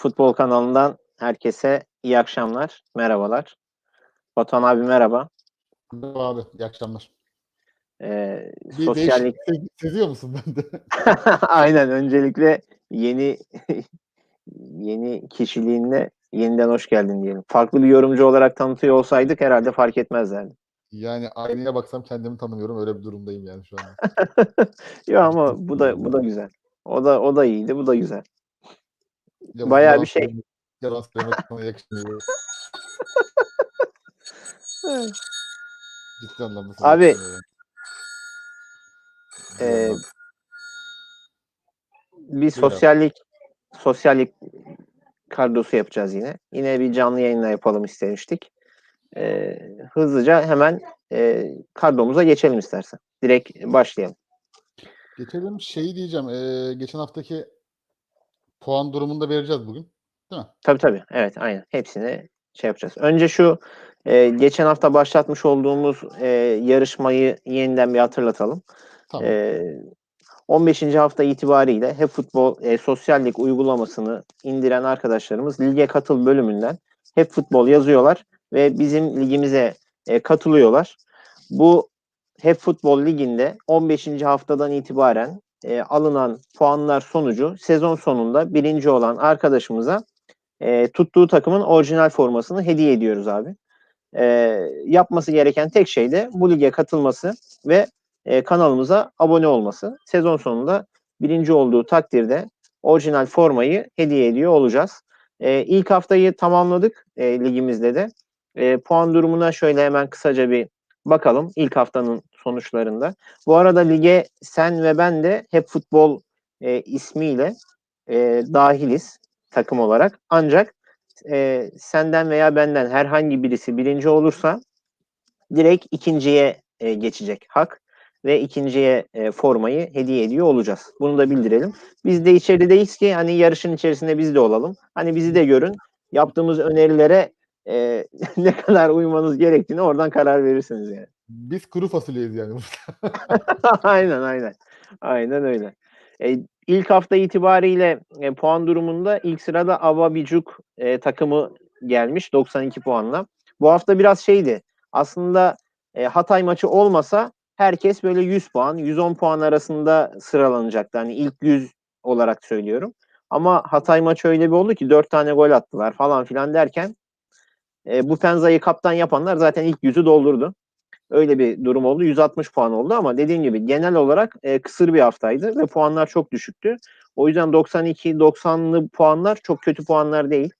Futbol kanalından herkese iyi akşamlar, merhabalar. Batuhan abi merhaba. Merhaba abi, iyi akşamlar. Ee, Bir sosyallik, seziyor musun bende? aynen öncelikle yeni yeni kişiliğinle yeniden hoş geldin diyelim. Farklı bir yorumcu olarak tanıtıyor olsaydık herhalde fark etmezlerdi. Yani aynaya baksam kendimi tanımıyorum. Öyle bir durumdayım yani şu anda. Yok ama bu da bu da güzel. O da o da iyiydi, bu da güzel. Yalan- Bayağı bir şey. Yalan söylemek bana yakışmıyor. Ciddi anlamda sana Abi, yakışmıyor. Ee, Yalan. bir sosyallik sosyallik kadrosu yapacağız yine. Yine bir canlı yayınla yapalım istemiştik. Ee, hızlıca hemen e, kadromuza geçelim istersen. Direkt başlayalım. Geçelim şeyi diyeceğim. ee, geçen haftaki puan durumunu da vereceğiz bugün. Değil mi? Tabii tabii. Evet aynen. Hepsini şey yapacağız. Önce şu e, geçen hafta başlatmış olduğumuz e, yarışmayı yeniden bir hatırlatalım. Tamam. E, 15. hafta itibariyle hep futbol e, sosyal lig uygulamasını indiren arkadaşlarımız lige katıl bölümünden hep futbol yazıyorlar ve bizim ligimize e, katılıyorlar. Bu hep futbol liginde 15. haftadan itibaren e, alınan puanlar sonucu sezon sonunda birinci olan arkadaşımıza e, tuttuğu takımın orijinal formasını hediye ediyoruz abi. E, yapması gereken tek şey de bu lige katılması ve e, kanalımıza abone olması. Sezon sonunda birinci olduğu takdirde orijinal formayı hediye ediyor olacağız. E, ilk haftayı tamamladık e, ligimizde de. E, puan durumuna şöyle hemen kısaca bir bakalım ilk haftanın sonuçlarında. Bu arada lige sen ve ben de hep futbol e, ismiyle e, dahiliz takım olarak. Ancak e, senden veya benden herhangi birisi birinci olursa direkt ikinciye e, geçecek hak ve ikinciye e, formayı hediye ediyor olacağız. Bunu da bildirelim. Biz de içerideyiz ki hani yarışın içerisinde biz de olalım. Hani bizi de görün. Yaptığımız önerilere e, ne kadar uymanız gerektiğini oradan karar verirsiniz yani. Biz kuru fasulyeyiz yani. aynen aynen. Aynen öyle. E, ilk hafta itibariyle e, puan durumunda ilk sırada Avabicuk e, takımı gelmiş 92 puanla. Bu hafta biraz şeydi. Aslında e, Hatay maçı olmasa herkes böyle 100 puan, 110 puan arasında sıralanacaktı. Hani ilk 100 olarak söylüyorum. Ama Hatay maçı öyle bir oldu ki 4 tane gol attılar falan filan derken e, bu Penza'yı kaptan yapanlar zaten ilk yüzü doldurdu. Öyle bir durum oldu. 160 puan oldu ama dediğim gibi genel olarak e, kısır bir haftaydı ve puanlar çok düşüktü. O yüzden 92-90'lı puanlar çok kötü puanlar değil.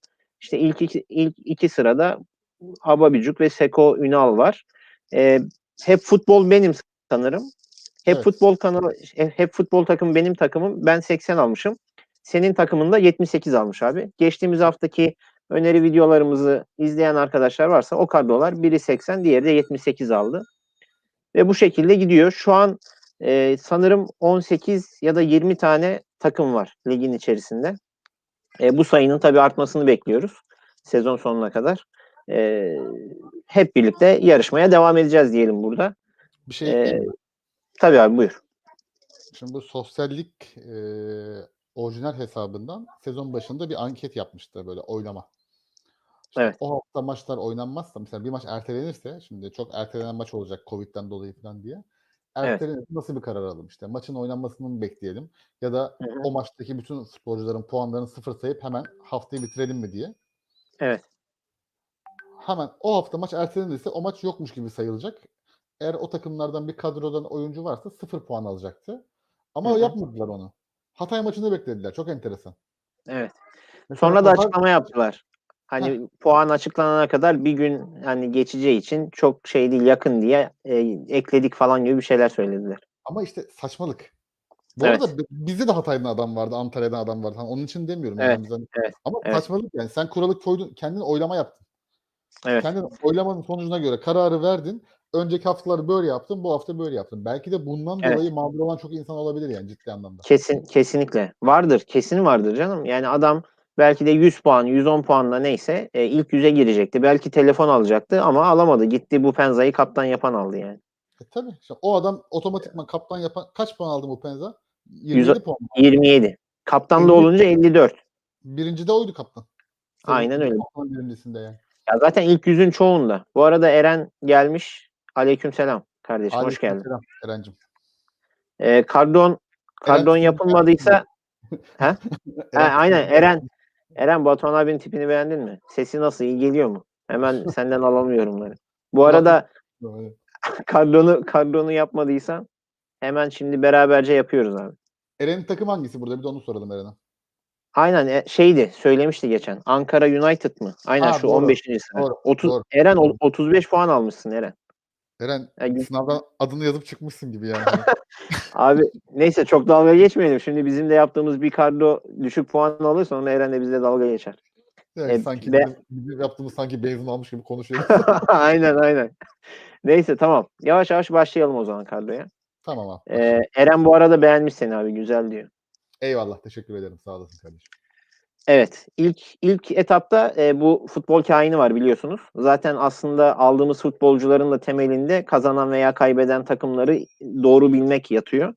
İşte ilk iki, ilk iki sırada Ababicuk ve Seko Ünal var. E, hep futbol benim sanırım. Hep Evet. futbol kanalı hep futbol takımı benim takımım. Ben 80 almışım. Senin takımında 78 almış abi. Geçtiğimiz haftaki öneri videolarımızı izleyen arkadaşlar varsa o kadrolar biri 80 diğeri de 78 aldı. Ve bu şekilde gidiyor. Şu an e, sanırım 18 ya da 20 tane takım var ligin içerisinde. E, bu sayının tabii artmasını bekliyoruz sezon sonuna kadar. E, hep birlikte yarışmaya devam edeceğiz diyelim burada. Bir şey mi? Tabii abi buyur. Şimdi bu sosyallik e, orijinal hesabından sezon başında bir anket yapmıştı böyle oylama. Evet. O hafta maçlar oynanmazsa mesela bir maç ertelenirse şimdi çok ertelenen maç olacak Covid'den dolayı falan diye. Evet. Ertelenirse nasıl bir karar alalım işte maçın oynanmasını mı bekleyelim ya da Hı hı. o maçtaki bütün futbolcuların puanlarını sıfır sayıp hemen haftayı bitirelim mi diye. Evet. Hemen o hafta maç ertelenirse o maç yokmuş gibi sayılacak. Eğer o takımlardan bir kadrodan oyuncu varsa sıfır puan alacaktı. Ama Hı hı. yapmadılar onu. Hatay maçını beklediler. Çok enteresan. Evet. Mesela Sonra da Hatay- açıklama yaptılar. Hani puan açıklanana kadar bir gün hani geçeceği için çok şey değil yakın diye e, ekledik falan gibi bir şeyler söylediler. Ama işte saçmalık. Bu Evet. arada bi- bizde de Hatay'dan adam vardı, Antalya'dan adam vardı. Hani onun için demiyorum. Evet, Yani evet, Ama evet. saçmalık yani. Sen kuralı koydun, kendin oylama yaptın. Evet. Kendin oylamanın sonucuna göre kararı verdin. Önceki haftalar böyle yaptın, bu hafta böyle yaptın. Belki de bundan Evet. dolayı mağdur olan çok insan olabilir yani ciddi anlamda. Kesin kesinlikle. Vardır. Kesin vardır canım. Yani adam belki de 100 puan, 110 puanla neyse e, ilk yüze girecekti. Belki telefon alacaktı ama alamadı. Gitti bu Penza'yı kaptan yapan aldı yani. E tabii. İşte o adam otomatikman kaptan yapan kaç puan aldı bu Penza? 27 Yüz- puan. mı? 27. Kaptan da 50. olunca 54. Birinci de oydu kaptan. Aynen öyle. Kaptan birincisinde yani. Ya zaten ilk yüzün çoğunda. Bu arada Eren gelmiş. Aleykümselam kardeşim hoş geldin. Aleykümselam Eren'cim. Ee, kardon kardon Eren, yapılmadıysa ha? ha Eren, aynen Eren Eren Batuhan abinin tipini beğendin mi? Sesi nasıl iyi geliyor mu? Hemen senden alalım yorumları. Bu arada Böyle. kardonu kardonu yapmadıysan hemen şimdi beraberce yapıyoruz abi. Eren'in takım hangisi burada? Bir de onu soralım Eren'e. Aynen e, şeydi söylemişti geçen. Ankara United mı? Aynen Ha, şu doğru, 15. sıra. doğru, 30 doğru. Eren o- 35 puan almışsın Eren. Eren Ya, gü- sınavdan adını yazıp çıkmışsın gibi yani. Abi neyse çok dalga geçmeyelim. Şimdi bizim de yaptığımız bir kardo düşük puan alır sonra Eren de bizle dalga geçer. Yani E, sanki ve- bizim, yaptığımız sanki benzin almış gibi konuşuyoruz. aynen aynen. Neyse tamam. Yavaş yavaş başlayalım o zaman kardoya. tamam abi. Ee, Eren bu arada beğenmiş seni abi güzel diyor. Eyvallah. Teşekkür ederim. Sağ olasın kardeşim. Evet, ilk ilk etapta e, bu futbol kaini var biliyorsunuz. Zaten aslında aldığımız futbolcuların da temelinde kazanan veya kaybeden takımları doğru bilmek yatıyor.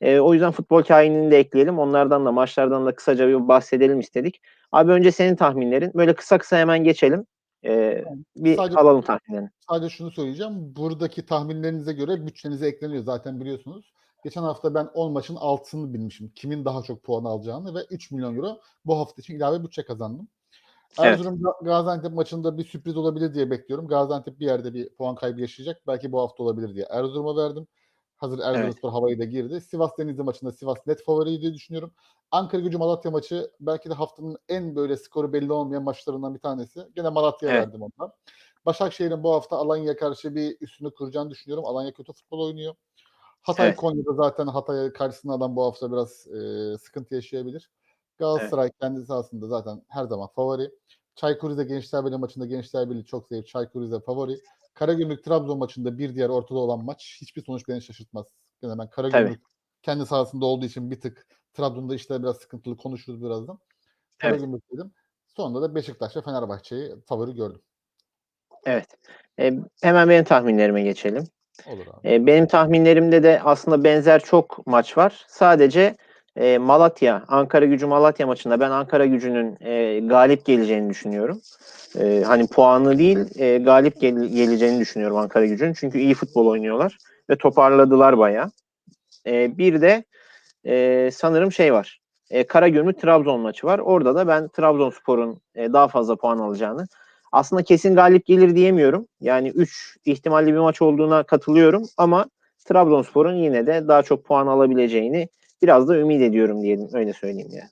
E, o yüzden futbol kainini de ekleyelim. Onlardan da maçlardan da kısaca bir bahsedelim istedik. Abi önce senin tahminlerin. Böyle kısa kısa hemen geçelim. E, bir Sadece- alalım tahminlerini. Sadece şunu söyleyeceğim. Buradaki tahminlerinize göre bütçenize ekleniyor zaten biliyorsunuz. Geçen hafta ben 10 maçın altını bilmişim. Kimin daha çok puan alacağını ve 3 milyon euro bu hafta için ilave bütçe kazandım. Evet. Erzurum Ga- Gaziantep maçında bir sürpriz olabilir diye bekliyorum. Gaziantep bir yerde bir puan kaybı yaşayacak. Belki bu hafta olabilir diye Erzurum'a verdim. Hazır Erzurumspor havayı da girdi. Sivas Denizli maçında Sivas net favori diye düşünüyorum. Ankara Gücü Malatya maçı belki de haftanın en böyle skoru belli olmayan maçlarından bir tanesi. Gene Malatya'ya Evet. verdim ondan. Başakşehir'in bu hafta Alanya'ya karşı bir üstünü kuracağını düşünüyorum. Alanya kötü futbol oynuyor. Hatay Evet. Konya'da zaten Hatay karşısında adam bu hafta biraz e, sıkıntı yaşayabilir. Galatasaray kendi sahasında zaten her zaman favori. Çaykur Rize Gençler Birliği maçında Gençler Birliği çok zayıf. Çaykur Rize favori. Karagümrük Trabzon maçında bir diğer ortada olan maç. Hiçbir sonuç beni şaşırtmaz. Gene ben Karagümrük kendi sahasında olduğu için bir tık Trabzon'da işte biraz sıkıntılı konuşuruz birazdan. Evet. Karagümrük dedim. Sonunda da Beşiktaş ve Fenerbahçe'yi favori gördüm. Evet. E, hemen benim tahminlerime geçelim. Olur abi. E, benim tahminlerimde de aslında benzer çok maç var. Sadece e, Malatya, Ankara Gücü Malatya maçında ben Ankara Gücü'nün e, galip geleceğini düşünüyorum. E, hani puanı değil, e, galip gel- geleceğini düşünüyorum Ankara Gücü'nün. Çünkü iyi futbol oynuyorlar ve toparladılar bayağı. E, bir de e, sanırım şey var. E, Karagümrük Trabzon maçı var. Orada da ben Trabzonspor'un e, daha fazla puan alacağını aslında kesin galip gelir diyemiyorum. Yani 3 ihtimalli bir maç olduğuna katılıyorum ama Trabzonspor'un yine de daha çok puan alabileceğini biraz da ümit ediyorum diyelim. Öyle söyleyeyim yani.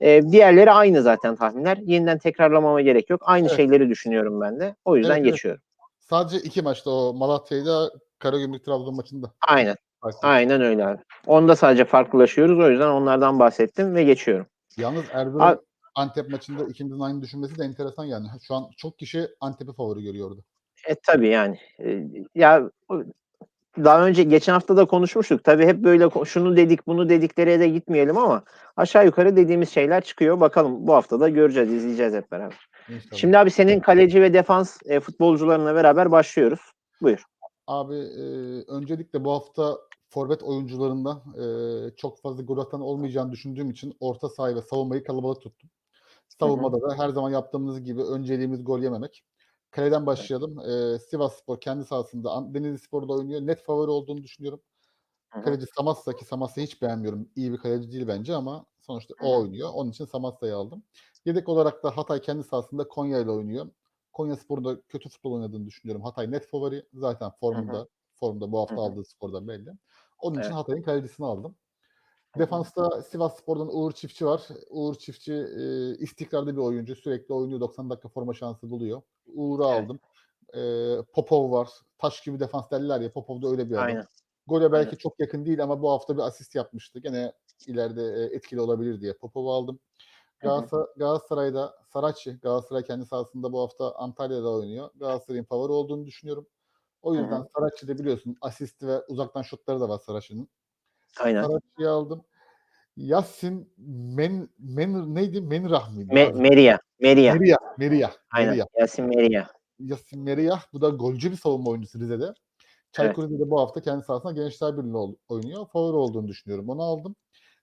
Ee, diğerleri aynı zaten tahminler. Yeniden tekrarlamama gerek yok. Aynı Evet. şeyleri düşünüyorum ben de. O yüzden Evet, evet. geçiyorum. Sadece iki maçta o Malatya'yla Karagümrük Trabzon maçında. Aynen. Farklı. Aynen öyle abi. Onda sadece farklılaşıyoruz. O yüzden onlardan bahsettim ve geçiyorum. Yalnız Erzurum Abi- Antep maçında ikimizin aynı düşünmesi de enteresan yani. Şu an çok kişi Antep'i favori görüyordu. E tabii yani. E, ya daha önce geçen hafta da konuşmuştuk. Tabii hep böyle şunu dedik bunu dediklere de gitmeyelim ama aşağı yukarı dediğimiz şeyler çıkıyor. Bakalım bu hafta da göreceğiz, izleyeceğiz hep beraber. İnşallah. Şimdi abi senin kaleci ve defans e, futbolcularına beraber başlıyoruz. Buyur. Abi e, öncelikle bu hafta forvet oyuncularından e, çok fazla gol atan olmayacağını düşündüğüm için orta sahayı ve savunmayı kalabalık tuttum. Savunmada da her zaman yaptığımız gibi önceliğimiz gol yememek. Kaleden başlayalım. E, Sivas Spor kendi sahasında Denizli Spor'da oynuyor. Net favori olduğunu düşünüyorum. Hı hı. Kaleci Samassa ki Samassa'yı hiç beğenmiyorum. İyi bir kaleci değil bence ama sonuçta o oynuyor. Onun için Samassa'yı aldım. Yedek olarak da Hatay kendi sahasında Konya ile oynuyor. Konya Spor'da kötü futbol oynadığını düşünüyorum. Hatay net favori. Zaten formunda formda bu hafta Hı hı. aldığı skordan belli. Onun için Evet. Hatay'ın kalecisini aldım. Defansta Sivas Spor'dan Uğur Çiftçi var. Uğur Çiftçi e, istikrarlı bir oyuncu. Sürekli oynuyor. 90 dakika forma şansı buluyor. Uğur'u Evet. aldım. E, Popov var. Taş gibi defans derler ya. Popov da öyle bir adam. Aynen. Gole belki Aynen. çok yakın değil ama bu hafta bir asist yapmıştı. Gene ileride e, etkili olabilir diye Popov'u aldım. Galatasaray, Galatasaray'da Saraçi, Galatasaray kendi sahasında bu hafta Antalya'da oynuyor. Galatasaray'ın favori olduğunu düşünüyorum. O yüzden Saraçi de biliyorsun asisti ve uzaktan şutları da var Saraçi'nin. Aynen. Saraçi'yi aldım. Yasin Men, Men neydi? Menrah mıydı? Me-. Meria. Meria. Meria. Meria. Aynen. Meria. Yasin Meria. Yasin Meriyah. Bu da golcü bir savunma oyuncusu Rize'de. Çaykur Rize'de bu hafta kendi sahasında Gençler Birliği oynuyor. Favori olduğunu düşünüyorum. Onu aldım.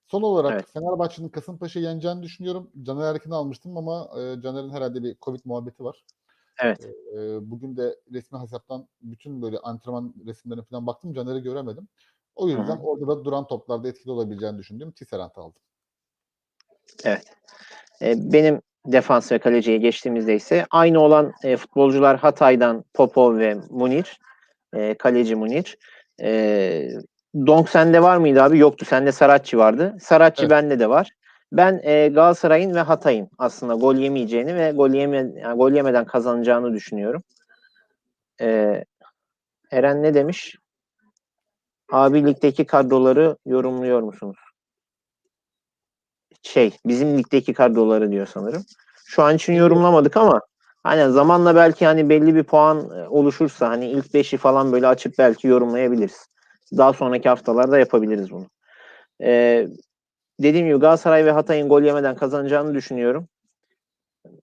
Son olarak Evet. Fenerbahçe'nin Kasımpaşa'yı yeneceğini düşünüyorum. Caner Erkin'i almıştım ama e, Caner'in herhalde bir Covid muhabbeti var. Evet. E, bugün de resmi hesaptan bütün böyle antrenman resimlerine falan baktım. Caner'i göremedim. O yüzden Hı orada da duran toplarda etkili olabileceğini düşündüğüm Tisserant'ı aldım. Evet. E, benim defans ve kaleciye geçtiğimizde ise aynı olan e, futbolcular Hatay'dan Popov ve Munir. E, kaleci Munir. E, Donk sende var mıydı abi? Yoktu. Sende Saratçı vardı. Saratçı Evet. bende de var. Ben e, Galatasaray'ın ve Hatay'ın aslında gol yemeyeceğini ve gol, yeme, yani gol yemeden kazanacağını düşünüyorum. E, Eren ne demiş? Abi ligdeki kadroları yorumluyor musunuz? Şey, bizim ligdeki kadroları diyor sanırım. Şu an için yorumlamadık ama hani zamanla belki hani belli bir puan e, oluşursa hani ilk beşi falan böyle açıp belki yorumlayabiliriz. Daha sonraki haftalarda yapabiliriz bunu. Ee, dediğim gibi Galatasaray ve Hatay'ın gol yemeden kazanacağını düşünüyorum.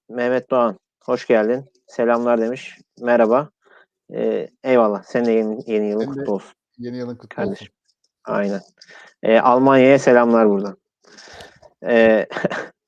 Mehmet Doğan, hoş geldin. Selamlar demiş. Merhaba. Ee, eyvallah. Senin de yeni, yeni yılın kutlu olsun. Yeni yılın kutlu Kardeşim. olsun. Aynen. Ee, Almanya'ya selamlar buradan. Ee,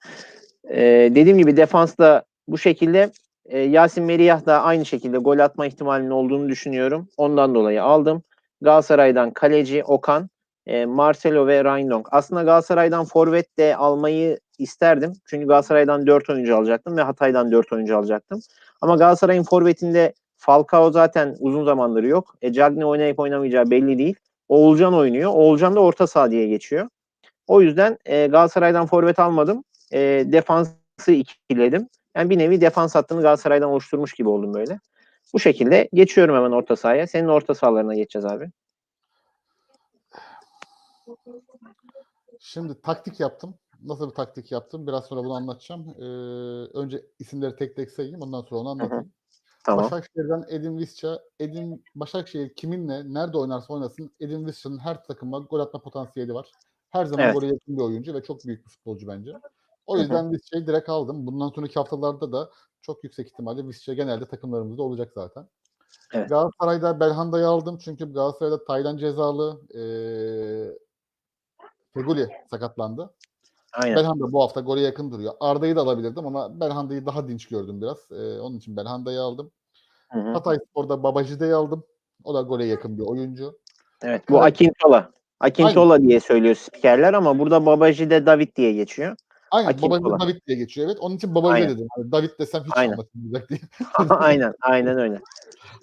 e, dediğim gibi defansta bu şekilde e, Yasin Meriyah da aynı şekilde gol atma ihtimalinin olduğunu düşünüyorum. Ondan dolayı aldım. Galatasaray'dan kaleci Okan, e, Marcelo ve Rindong. Aslında Galatasaray'dan forvet de almayı isterdim. Çünkü Galatasaray'dan 4 oyuncu alacaktım ve Hatay'dan 4 oyuncu alacaktım. Ama Galatasaray'ın forvetinde Falcao zaten uzun zamandır yok. E, Cagney oynayıp oynamayacağı belli değil. Oğulcan oynuyor. Oğulcan da orta saha diye geçiyor. O yüzden e, Galatasaray'dan forvet almadım. E, defansı ikiledim. Yani bir nevi defans hattını Galatasaray'dan oluşturmuş gibi oldum böyle. Bu şekilde geçiyorum hemen orta sahaya. Senin orta sahalarına geçeceğiz abi. Şimdi taktik yaptım. Nasıl bir taktik yaptım? Biraz sonra bunu anlatacağım. Ee, önce isimleri tek tek sayayım. Ondan sonra onu anlatayım. Tamam. Başakşehir'den Edin Visca. Edin Başakşehir kiminle nerede oynarsa oynasın Edin Visca'nın her takıma gol atma potansiyeli var. Her zaman Evet. gole yakın bir oyuncu ve çok büyük bir futbolcu bence. O yüzden Visca'yı direkt aldım. Bundan sonraki haftalarda da çok yüksek ihtimalle Visca genelde takımlarımızda olacak zaten. Evet. Galatasaray'da Belhanda'yı aldım çünkü Galatasaray'da Taylan cezalı eee Feguli sakatlandı. Aynen. Belhanda bu hafta gole yakın duruyor. Arda'yı da alabilirdim ama Belhanda'yı daha dinç gördüm biraz. Eee, onun için Belhanda'yı aldım. Hı hı. Hatay Spor'da Babajide'yi aldım. O da gole yakın bir oyuncu. Evet. Bu Akintola. Akintola diye söylüyor spikerler ama burada Babaji de David diye geçiyor. Aynen Akintola. Babajide David diye geçiyor. Evet onun için Babajide Aynen. dedim. Hani David desem hiç Aynen. anlaşılmayacak diye. aynen. Aynen öyle.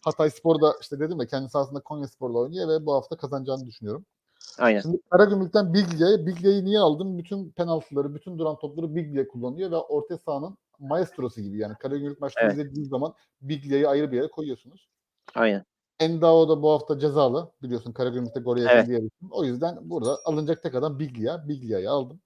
Hatay Spor'da işte dedim ya kendisi aslında Konya Spor'la oynuyor ve bu hafta kazanacağını düşünüyorum. Aynen. Şimdi Karagümrük'ten Biglia'ya. Biglia'yı niye aldım? Bütün penaltıları, bütün duran topları Biglia kullanıyor ve orta sahanın maestrosu gibi. Yani Karagümrük maçları Evet. izlediğiniz zaman Biglia'yı ayrı bir yere koyuyorsunuz. Aynen. Endao da bu hafta cezalı. Biliyorsun Karagümrük'te gol yakın Evet. O yüzden burada alınacak tek adam Biglia. Biglia'yı aldım.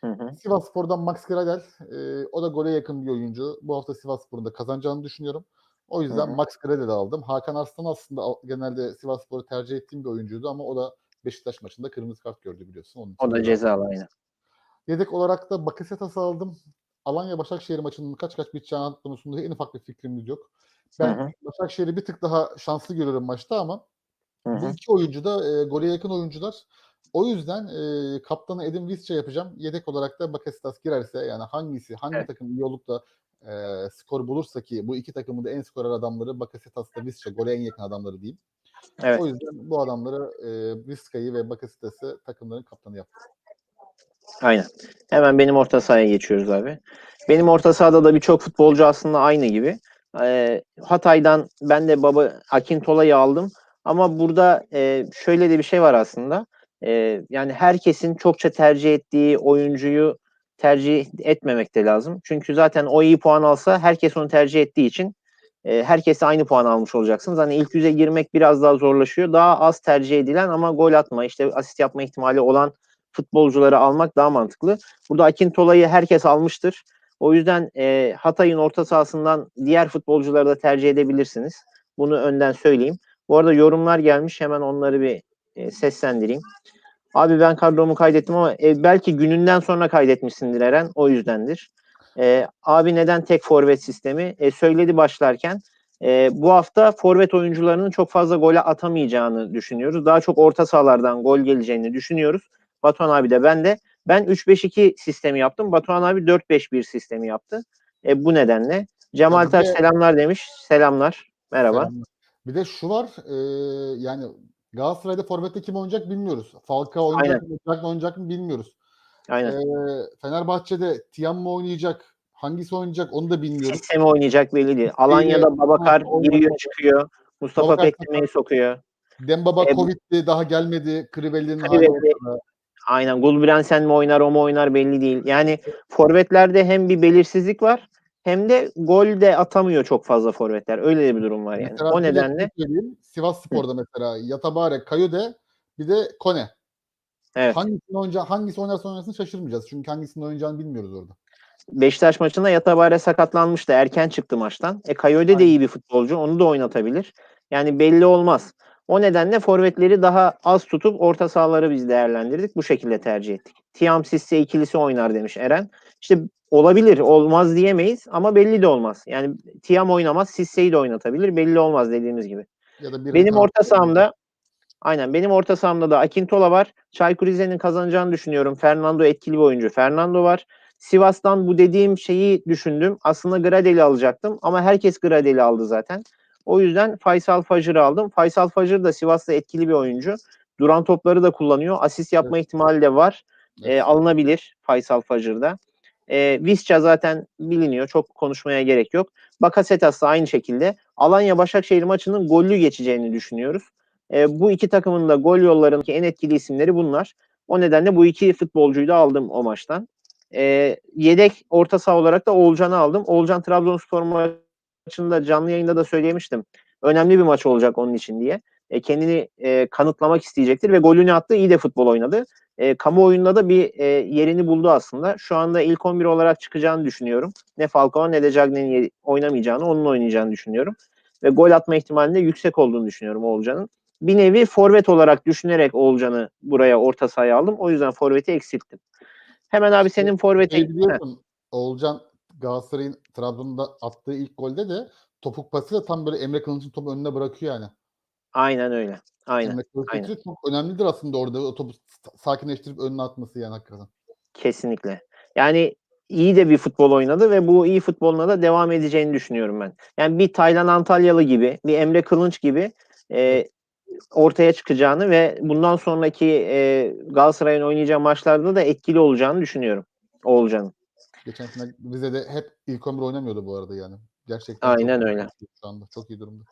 Hı hı. Sivas Spor'dan Max Gradel. e, o da gole yakın bir oyuncu. Bu hafta Sivas Spor'un da kazanacağını düşünüyorum. O yüzden Hı hı. Max Gradel'i aldım. Hakan Arslan aslında genelde Sivas Spor'u tercih ettiğim bir oyuncuydu ama o da Beşiktaş maçında kırmızı kart gördü biliyorsun. Onun O da cezalı. aynen. Yedek olarak da Bakasetas'ı aldım. Alanya Başakşehir maçının kaç kaç biteceğini konusunda en ufak bir fikrimiz yok. Ben Hı hı. Başakşehir'i bir tık daha şanslı görüyorum maçta ama Hı bu iki oyuncu da e, gole yakın oyuncular. O yüzden e, kaptanı Edin Visca yapacağım. Yedek olarak da Bakasetas girerse yani hangisi, hangi Evet. takım iyi olup da e, skor bulursa ki bu iki takımın da en skorer adamları Bakasetas'la Visca gole en yakın adamları diyeyim. Evet. O yüzden bu adamları e, Visca'yı ve Bakasetas'ı takımların kaptanı yaptım. Aynen. Hemen benim orta sahaya geçiyoruz abi. Benim orta sahada da birçok futbolcu aslında aynı gibi. Ee, Hatay'dan ben de baba Akintola'yı aldım. Ama burada e, şöyle de bir şey var aslında. E, yani herkesin çokça tercih ettiği oyuncuyu tercih etmemek de lazım. Çünkü zaten o iyi puan alsa herkes onu tercih ettiği için e, herkese aynı puan almış olacaksınız. Hani ilk yüze girmek biraz daha zorlaşıyor. Daha az tercih edilen ama gol atma, işte asist yapma ihtimali olan futbolcuları almak daha mantıklı. Burada Akintola'yı herkes almıştır. O yüzden e, Hatay'ın orta sahasından diğer futbolcuları da tercih edebilirsiniz. Bunu önden söyleyeyim. Bu arada yorumlar gelmiş. Hemen onları bir e, seslendireyim. Abi ben kadromu kaydettim ama e, belki gününden sonra kaydetmişsindir Eren. O yüzdendir. E, abi neden tek forvet sistemi? E, söyledi başlarken. E, bu hafta forvet oyuncularının çok fazla gole atamayacağını düşünüyoruz. Daha çok orta sahalardan gol geleceğini düşünüyoruz. Batuhan abi de ben de. Ben 3-5-2 sistemi yaptım. Batuhan abi 4-5-1 sistemi yaptı. E, bu nedenle. Cemal Ya bir Taş de- selamlar demiş. Selamlar. Merhaba. Selamlar. Bir de şu var. e, yani Galatasaray'da forvette kim oynayacak bilmiyoruz. Falcao oynayacak mı, Cagney oynayacak mı bilmiyoruz. Aynen. E, Fenerbahçe'de Tiam mı oynayacak? Hangisi oynayacak onu da bilmiyoruz. Sistemi oynayacak belli değil. Alanya'da Babakar giriyor çıkıyor. Mustafa Babakar sokuyor. Dembaba E, Covid'di daha gelmedi. Krivell'in hali Krivell'i-. Aynen. Gulbrensen mi oynar o mu oynar belli değil. Yani forvetlerde hem bir belirsizlik var hem de gol de atamıyor çok fazla forvetler. Öyle de bir durum var yani. Mesela o nedenle söyleyeyim. Sivas Spor'da mesela Yatabare, Kayode bir de Kone. Evet. Hangisini oynayacak, hangisi oynarsa oynasın şaşırmayacağız. Çünkü hangisini oynayacağını bilmiyoruz orada. Beşiktaş maçında Yatabare sakatlanmıştı. Erken çıktı maçtan. E Kayode de iyi bir futbolcu. Onu da oynatabilir. Yani belli olmaz. O nedenle forvetleri daha az tutup orta sahaları biz değerlendirdik. Bu şekilde tercih ettik. Tiam Sisse ikilisi oynar demiş Eren. İşte olabilir. Olmaz diyemeyiz ama belli de olmaz. Yani Tiam oynamaz. Sisse'yi de oynatabilir. Belli olmaz dediğimiz gibi. Ya da Benim orta sahamda aynen benim orta sahamda da Akintola var. Çaykur Rize'nin kazanacağını düşünüyorum. Fernando etkili bir oyuncu. Fernando var. Sivas'tan bu dediğim şeyi düşündüm. Aslında Gradel'i alacaktım ama herkes Gradel'i aldı zaten. O yüzden Faysal Fajr'ı aldım. Faysal Fajr da Sivas'ta etkili bir oyuncu. Duran topları da kullanıyor. Asist yapma ihtimali de var. E, Evet. alınabilir Faysal Fajr'da. E, Visca zaten biliniyor. Çok konuşmaya gerek yok. Bakasetas da aynı şekilde. Alanya Başakşehir maçının gollü geçeceğini düşünüyoruz. E, bu iki takımın da gol yollarındaki en etkili isimleri bunlar. O nedenle bu iki futbolcuyu da aldım o maçtan. E, yedek orta saha olarak da Oğulcan'ı aldım. Oğulcan Trabzonspor maçında canlı yayında da söylemiştim. Önemli bir maç olacak onun için diye. E, kendini e, kanıtlamak isteyecektir ve golünü attı. iyi de futbol oynadı. E, kamuoyunda da bir e, yerini buldu aslında. Şu anda ilk 11 olarak çıkacağını düşünüyorum. Ne Falcao ne de Cagney'in oynamayacağını, onun oynayacağını düşünüyorum. Ve gol atma ihtimalinin de yüksek olduğunu düşünüyorum Oğulcan'ın. Bir nevi forvet olarak düşünerek Oğulcan'ı buraya orta sahaya aldım. O yüzden forveti eksilttim. Hemen abi senin forvete... Şey Oğulcan Galatasaray'ın Trabzon'da attığı ilk golde de topuk pasıyla tam böyle Emre Kılınç'ın topu önüne bırakıyor yani. Aynen öyle. Aynen. Emre aynen. çok önemlidir aslında orada o topu sakinleştirip önüne atması yani hakikaten. Kesinlikle. Yani iyi de bir futbol oynadı ve bu iyi futboluna da devam edeceğini düşünüyorum ben. Yani bir Taylan Antalyalı gibi, bir Emre Kılınç gibi e, ortaya çıkacağını ve bundan sonraki e, Galatasaray'ın oynayacağı maçlarda da etkili olacağını düşünüyorum. Oğulcan'ın. Geçen sene Rize'de hep ilk 11 oynamıyordu bu arada yani. Gerçekten Aynen öyle. Şu anda çok iyi durumda.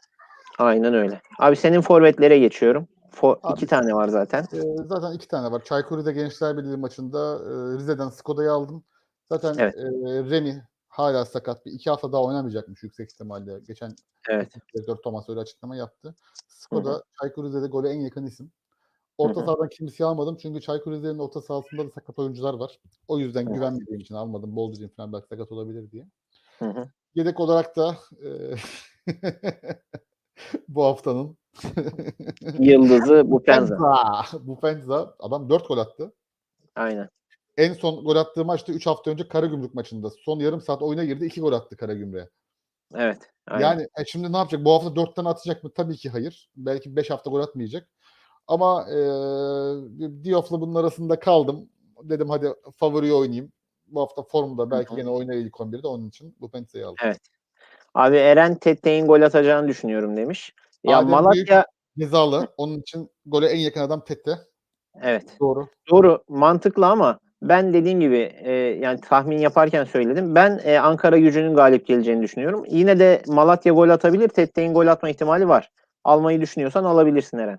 Aynen öyle. Abi senin forvetlere geçiyorum. Fo- Abi- iki tane var zaten. Ee, zaten iki tane var. Çaykur Rize Gençler Birliği maçında e, Rize'den Skoda'yı aldım. Zaten Evet. e, Remi hala sakat. Bir iki hafta daha oynamayacakmış yüksek ihtimalle. Geçen Evet. direktör Thomas öyle açıklama yaptı. Skoda Çaykur Rize'de gole en yakın isim. Orta hı. sahadan kimseyi almadım çünkü Çaykur Rize'nin orta sahasında da sakat oyuncular var. O yüzden hı. güvenmediğim için almadım. Bolducin falan belki sakat olabilir diye. Hı hı. Yedek olarak da e, bu haftanın Yıldızı bu Penza. Penza. Bu Penza adam 4 gol attı. Aynen. En son gol attığı maçta 3 hafta önce Karagümrük maçında. Son yarım saat oyuna girdi. 2 gol attı Karagümrük'e. Evet. Aynen. Yani e, şimdi ne yapacak? Bu hafta 4 tane atacak mı? Tabii ki hayır. Belki 5 hafta gol atmayacak. Ama e, Diof'la bunun arasında kaldım. Dedim hadi favoriyi oynayayım. Bu hafta formda belki hı. gene oynar ilk 11'de onun için bu Pensa'yı aldım. Evet. Abi Eren Tette'nin gol atacağını düşünüyorum demiş. Ya Adem Malatya Cezalı. Onun için gole en yakın adam Tette. evet. Doğru. Doğru, mantıklı ama ben dediğim gibi e, yani tahmin yaparken söyledim. Ben e, Ankara gücünün galip geleceğini düşünüyorum. Yine de Malatya gol atabilir. Tette'nin gol atma ihtimali var. Almayı düşünüyorsan alabilirsin Eren.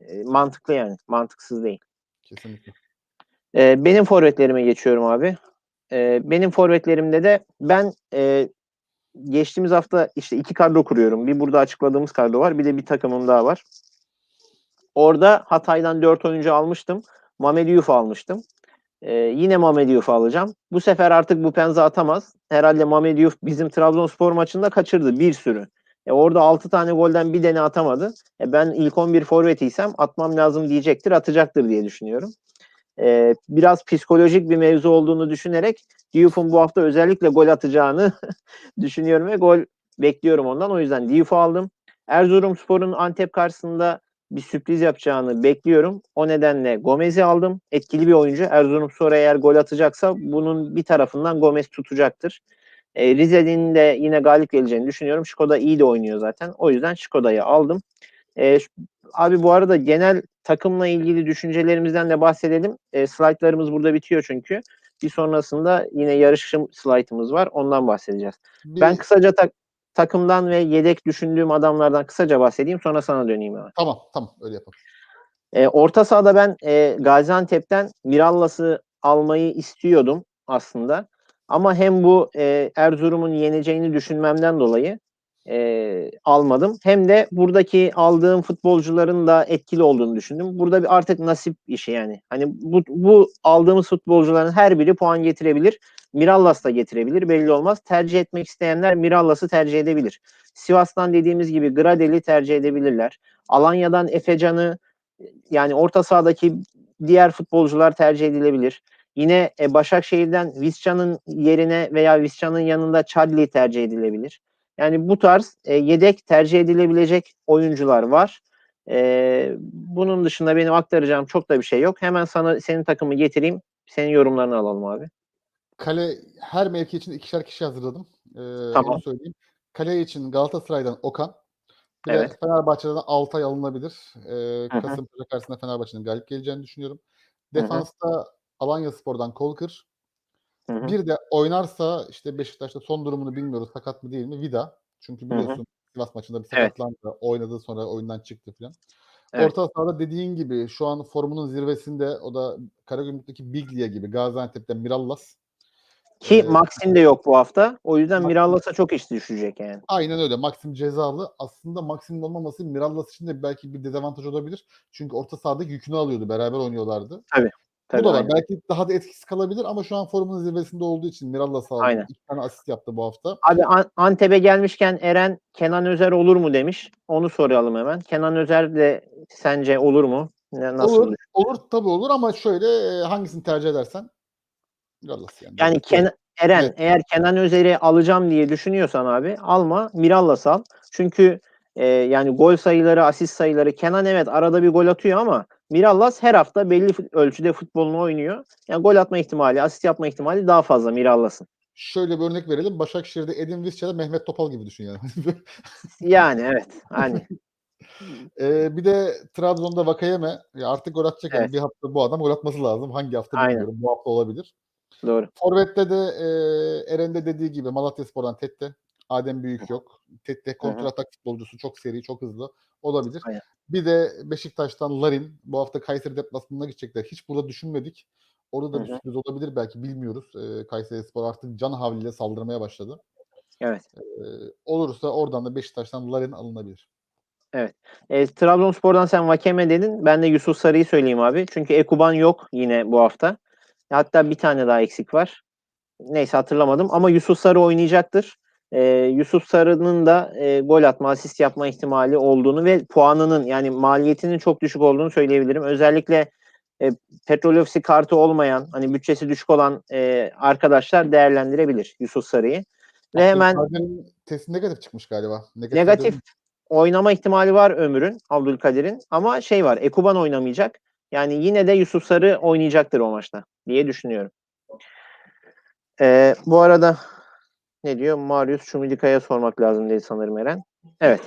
E, mantıklı yani. Mantıksız değil. Kesinlikle. E, benim forvetlerime geçiyorum abi. E, benim forvetlerimde de ben e, geçtiğimiz hafta işte iki kadro kuruyorum. Bir burada açıkladığımız kadro var. Bir de bir takımım daha var. Orada Hatay'dan 4 oyuncu almıştım. Mamed Yuf almıştım. Ee, yine Mamed Yuf alacağım. Bu sefer artık bu penza atamaz. Herhalde Mamed Yuf bizim Trabzonspor maçında kaçırdı bir sürü. E, orada 6 tane golden bir tane atamadı. E, ben ilk 11 forvetiysem atmam lazım diyecektir, atacaktır diye düşünüyorum. E, biraz psikolojik bir mevzu olduğunu düşünerek Diouf'un bu hafta özellikle gol atacağını düşünüyorum ve gol bekliyorum ondan. O yüzden Diouf'u aldım. Erzurumspor'un Antep karşısında bir sürpriz yapacağını bekliyorum. O nedenle Gomez'i aldım. Etkili bir oyuncu. Erzurumspor eğer gol atacaksa bunun bir tarafından Gomez tutacaktır. E, Rize'nin de yine galip geleceğini düşünüyorum. Skoda iyi de oynuyor zaten. O yüzden Skoda'yı aldım. E, abi bu arada genel takımla ilgili düşüncelerimizden de bahsedelim. E, slaytlarımız burada bitiyor çünkü. Bir sonrasında yine yarışım slaytımız var. Ondan bahsedeceğiz. Bir, Ben kısaca tak- takımdan ve yedek düşündüğüm adamlardan kısaca bahsedeyim. Sonra sana döneyim hemen. Tamam tamam öyle yapalım. E, orta sahada ben e, Gaziantep'ten Mirallas'ı almayı istiyordum aslında. Ama hem bu e, Erzurum'un yeneceğini düşünmemden dolayı e, almadım. Hem de buradaki aldığım futbolcuların da etkili olduğunu düşündüm. Burada bir artık nasip işi yani. Hani bu, bu aldığımız futbolcuların her biri puan getirebilir. Mirallas da getirebilir. Belli olmaz. Tercih etmek isteyenler Mirallas'ı tercih edebilir. Sivas'tan dediğimiz gibi Gradel'i tercih edebilirler. Alanya'dan Efecan'ı yani orta sahadaki diğer futbolcular tercih edilebilir. Yine e, Başakşehir'den Visca'nın yerine veya Visca'nın yanında Charlie tercih edilebilir. Yani bu tarz e, yedek tercih edilebilecek oyuncular var. E, bunun dışında benim aktaracağım çok da bir şey yok. Hemen sana senin takımı getireyim. Senin yorumlarını alalım abi. Kale her mevki için ikişer kişi hazırladım. Ee, Tamam. Söyleyeyim. Kale için Galatasaray'dan Okan. Bir Evet. de Fenerbahçe'den Altay alınabilir. Ee. Kasımpaşa karşısında Fenerbahçe'nin galip geleceğini düşünüyorum. Defansta Alanyaspor'dan Kolkır. Hı hı. Bir de oynarsa işte Beşiktaş'ta son durumunu bilmiyoruz. Sakat mı değil mi? Vida. Çünkü biliyorsun Sivas maçında bir Evet. sakatlandı. Oynadı sonra oyundan çıktı falan. Evet. Orta sahada dediğin gibi şu an formunun zirvesinde o da Karagümrük'teki Biglia gibi Gaziantep'te Mirallas. Ki Ee, Maxim de yok bu hafta. O yüzden Mirallas'a çok iş düşecek yani. Aynen öyle. Maxim cezalı. Aslında Maxim'in olmaması Mirallas için de belki bir dezavantaj olabilir. Çünkü orta sahadaki yükünü alıyordu. Beraber oynuyorlardı. Tabii, bu da var. aynen. Belki daha da etkisiz kalabilir ama şu an formunun zirvesinde olduğu için Mirallas aldı. Aynen. İki tane asist yaptı bu hafta. Abi An- Antep'e gelmişken Eren Kenan Özer olur mu demiş. Onu soralım hemen. Kenan Özer de sence olur mu? Nasıl? Olur, olur tabii olur ama şöyle e, hangisini tercih edersen Mirallas yani. Yani. Ken- Eren Evet. eğer Kenan Özer'i alacağım diye düşünüyorsan abi alma Mirallas al. Çünkü e, yani gol sayıları, asist sayıları Kenan evet arada bir gol atıyor ama Mirallas her hafta belli ölçüde futbolunu oynuyor. Yani gol atma ihtimali, asist yapma ihtimali daha fazla Mirallas'ın. Şöyle bir örnek verelim. Başakşehir'de Edin Visca'da Mehmet Topal gibi düşün yani. Yani evet. Hani Ee, bir de Trabzon'da Vakayeme ya artık gol atacak yani Evet. bir hafta bu adam gol atması lazım. Hangi hafta Aynen. bilmiyorum. Bu hafta olabilir. Doğru. Forvet'te de e, Eren'de dediği gibi Malatyaspor'dan Tette. Adem Büyük yok. Tette kontratak futbolcusu çok seri, çok hızlı olabilir. Aynen. Bir de Beşiktaş'tan Larin. Bu hafta Kayseri deplasmanına gidecekler. Hiç burada düşünmedik. Orada da Hı bir sürpriz olabilir belki bilmiyoruz. E, Kayseri Spor artık can havliyle saldırmaya başladı. Evet. E, olursa oradan da Beşiktaş'tan Larin alınabilir. E, Trabzonspor'dan sen Vakeme dedin. Ben de Yusuf Sarı'yı söyleyeyim abi. Çünkü Ekuban yok yine bu hafta. Hatta bir tane daha eksik var. Neyse hatırlamadım ama Yusuf Sarı oynayacaktır. E, Yusuf Sarı'nın da e, gol atma, asist yapma ihtimali olduğunu ve puanının yani maliyetinin çok düşük olduğunu söyleyebilirim. Özellikle e, petrol ofisi kartı olmayan, hani bütçesi düşük olan e, arkadaşlar değerlendirebilir Yusuf Sarı'yı. Ve hemen testi negatif çıkmış galiba. Negatif dedim. oynama ihtimali var Ömür'ün, Abdülkadir'in ama şey var, Ekuban oynamayacak. Yani yine de Yusuf Sarı oynayacaktır o maçta diye düşünüyorum. Ee, bu arada ne diyor? Marius Çumidika'ya sormak lazım dedi sanırım Eren. Evet.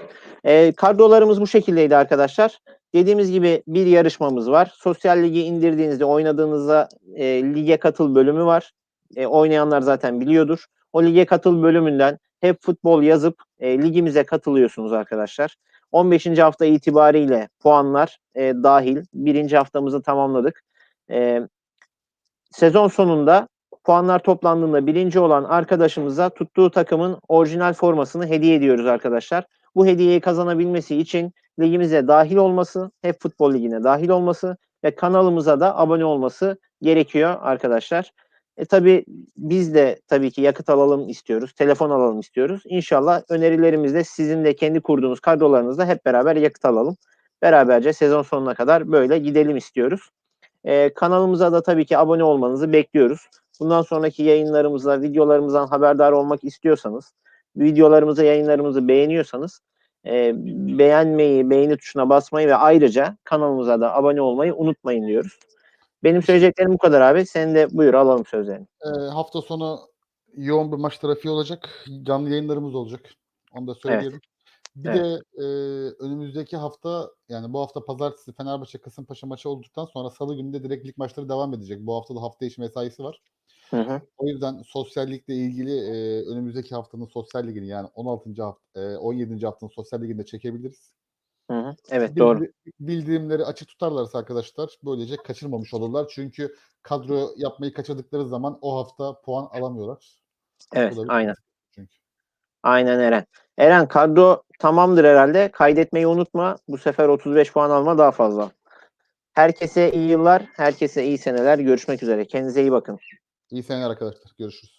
Ee, kadrolarımız bu şekildeydi arkadaşlar. Dediğimiz gibi bir yarışmamız var. Sosyal ligi indirdiğinizde oynadığınızda e, lige katıl bölümü var. E, oynayanlar zaten biliyordur. O lige katıl bölümünden hep futbol yazıp e, ligimize katılıyorsunuz arkadaşlar. 15. hafta itibariyle puanlar e, dahil birinci haftamızı tamamladık. E, sezon sonunda puanlar toplandığında birinci olan arkadaşımıza tuttuğu takımın orijinal formasını hediye ediyoruz arkadaşlar. Bu hediyeyi kazanabilmesi için ligimize dahil olması, hep futbol ligine dahil olması ve kanalımıza da abone olması gerekiyor arkadaşlar. E tabi biz de tabii ki yakıt alalım istiyoruz, telefon alalım istiyoruz. İnşallah önerilerimizde sizin de kendi kurduğunuz kadrolarınızda hep beraber yakıt alalım. Beraberce sezon sonuna kadar böyle gidelim istiyoruz. E, kanalımıza da tabii ki abone olmanızı bekliyoruz. Bundan sonraki yayınlarımızla, videolarımızdan haberdar olmak istiyorsanız, videolarımızı, yayınlarımızı beğeniyorsanız e, beğenmeyi, beğeni tuşuna basmayı ve ayrıca kanalımıza da abone olmayı unutmayın diyoruz. Benim söyleyeceklerim bu kadar abi. Sen de buyur alalım sözlerini. Ee, hafta sonu yoğun bir maç trafiği olacak. Canlı yayınlarımız olacak. Onu da söyleyelim. Bir Evet. de e, önümüzdeki hafta yani bu hafta pazartesi Fenerbahçe Kasımpaşa maçı olduktan sonra salı günü de direkt lig maçları devam edecek. Bu hafta da hafta içi mesaisi var. Hı hı. O yüzden sosyallikle ilgili e, önümüzdeki haftanın sosyal ligini yani 16. hafta, e, 17. haftanın sosyal ligini de çekebiliriz. Hı hı. Evet Bildi- doğru. Bildirimleri açık tutarlarsa arkadaşlar böylece kaçırmamış olurlar. Çünkü kadro yapmayı kaçırdıkları zaman o hafta puan alamıyorlar. Evet da bir aynen. Aynen Eren. Eren kadro tamamdır herhalde. Kaydetmeyi unutma. Bu sefer 35 puan alma daha fazla. Herkese iyi yıllar, herkese iyi seneler. Görüşmek üzere. Kendinize iyi bakın. İyi seneler arkadaşlar. Görüşürüz.